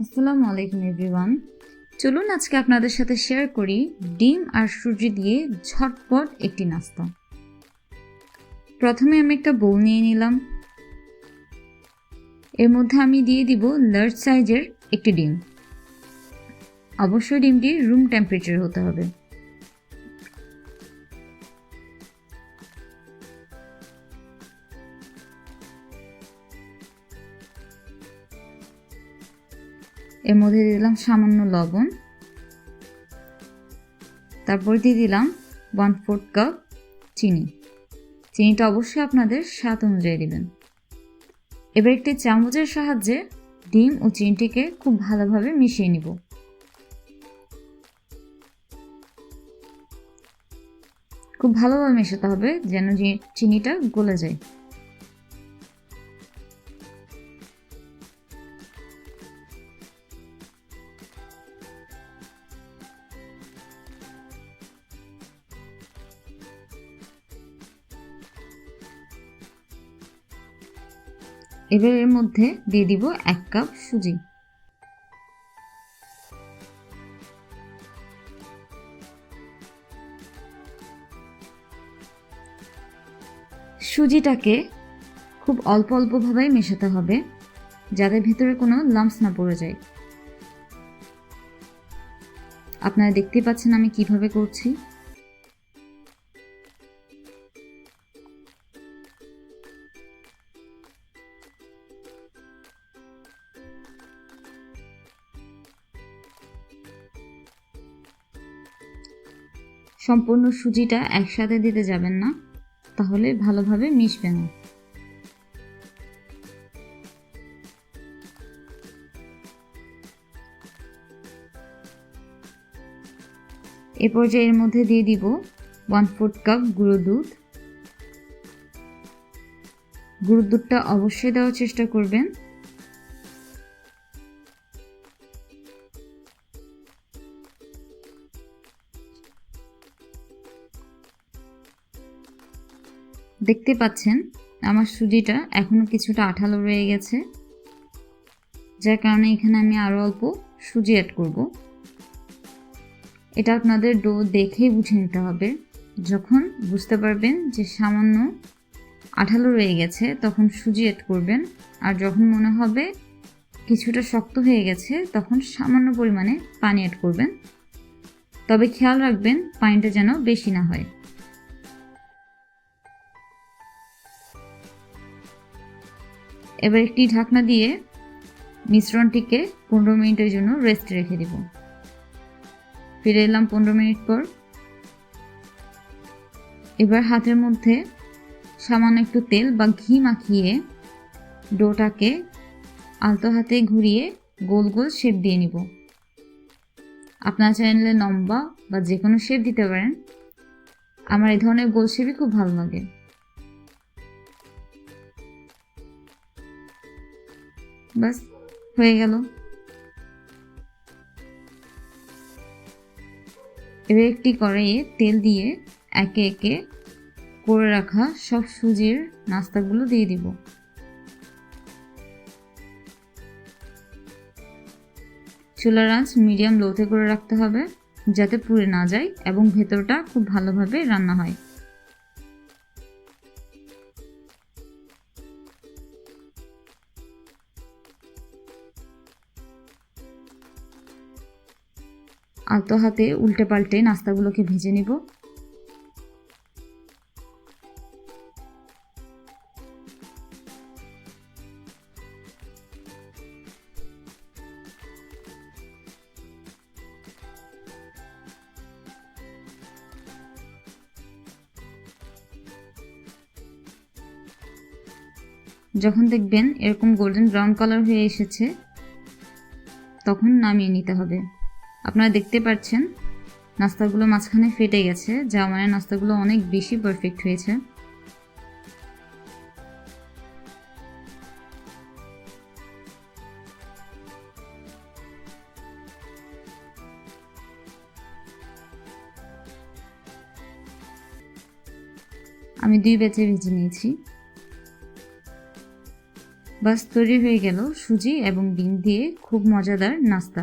আসসালামু আলাইকুম, এভরিওয়ান। চলুন আজকে আপনাদের সাথে শেয়ার করি ডিম আর সুজি দিয়ে ঝটপট একটি নাস্তা। প্রথমে আমি একটা বোল নিয়ে নিলাম। এর মধ্যে আমি দিয়ে দিব লার্জ সাইজের একটি ডিম। অবশ্যই ডিমটি রুম টেম্পারেচার হতে হবে। এর মধ্যে দিয়ে দিলাম সামান্য লবণ। তারপর দিয়ে দিলাম ওয়ান ফোর্থ কাপ চিনি। চিনিটা অবশ্যই আপনাদের স্বাদ অনুযায়ী দেবেন। এবার একটি চামচের সাহায্যে ডিম ও চিনিটিকে খুব ভালোভাবে মিশিয়ে নিব। খুব ভালোভাবে মেশাতে হবে যেন চিনিটা গলে যায়। এবার এর মধ্যে দিয়ে দিব এক কাপ সুজি। সুজিটাকে খুব অল্প অল্পভাবেই মেশাতে হবে যাতে ভিতরে কোনো লাম্পস না পড়ে যায়। আপনারা দেখতেই পাচ্ছেন আমি কীভাবে করছি। সম্পূর্ণ সুজিটা একসাথে দিতে যাবেন না, তাহলে ভালোভাবে মিশবে না। এ পর্যায়ে এর মধ্যে দিয়ে দিব ওয়ান ফোর্থ কাপ গুঁড়ো দুধ। গুঁড়ো দুধটা অবশ্যই দেওয়ার চেষ্টা করবেন। দেখতে পাচ্ছেন, আমার সুজিটা এখনও কিছুটা আঠালো রয়ে গেছে। যার কারণে এখানে আমি আরও অল্প সুজি অ্যাড করব। এটা আপনাদের ডো দেখেই বুঝে নিতে হবে। যখন বুঝতে পারবেন যে সামান্য আঠালো রয়ে গেছে, তখন সুজি অ্যাড করবেন। আর যখন মনে হবে কিছুটা শক্ত হয়ে গেছে, তখন সামান্য পরিমাণে পানি অ্যাড করবেন। তবে খেয়াল রাখবেন, পানিটা যেন বেশি না হয়। এবার একটি ঢাকনা দিয়ে মিশ্রণটিকে পনেরো মিনিটের জন্য রেস্ট রেখে দেব। ফিরে এলাম পনেরো মিনিট পর। এবার হাতের মধ্যে সামান্য একটু তেল বা ঘি মাখিয়ে ডোটাকে আলতো হাতে ঘুরিয়ে গোল গোল শেপ দিয়ে নিব। আপনার চাইলে লম্বা বা যে কোনো শেপ দিতে পারেন। আমার এই ধরনের গোল শেপই খুব ভালো লাগে। বাস, হয়ে গেল। এবার একটি কড়াইয়ে তেল দিয়ে একে একে করে রাখা সব সুজির নাস্তাগুলো দিয়ে দিব। চুলার আঁচ মিডিয়াম লোতে করে রাখতে হবে, যাতে পুড়ে না যায় এবং ভেতরটা খুব ভালোভাবে রান্না হয়। আলতো হাতে উল্টে পাল্টে নাস্তাগুলোকে ভেজে নিব। যখন দেখবেন এরকম গোল্ডেন ব্রাউন কালার হয়ে এসেছে, তখন নামিয়ে নিতে হবে। আপনারা দেখতে পাচ্ছেন, নাস্তাগুলো মাঝখানে ফেটে গেছে, যা মানে নাস্তাগুলো অনেক বেশি পারফেক্ট হয়েছে। আমি দুই ব্যাচে ভেজে নিয়েছি। বাস তৈরি হয়ে গেল সুজি এবং ডিম দিয়ে খুব মজাদার নাস্তা।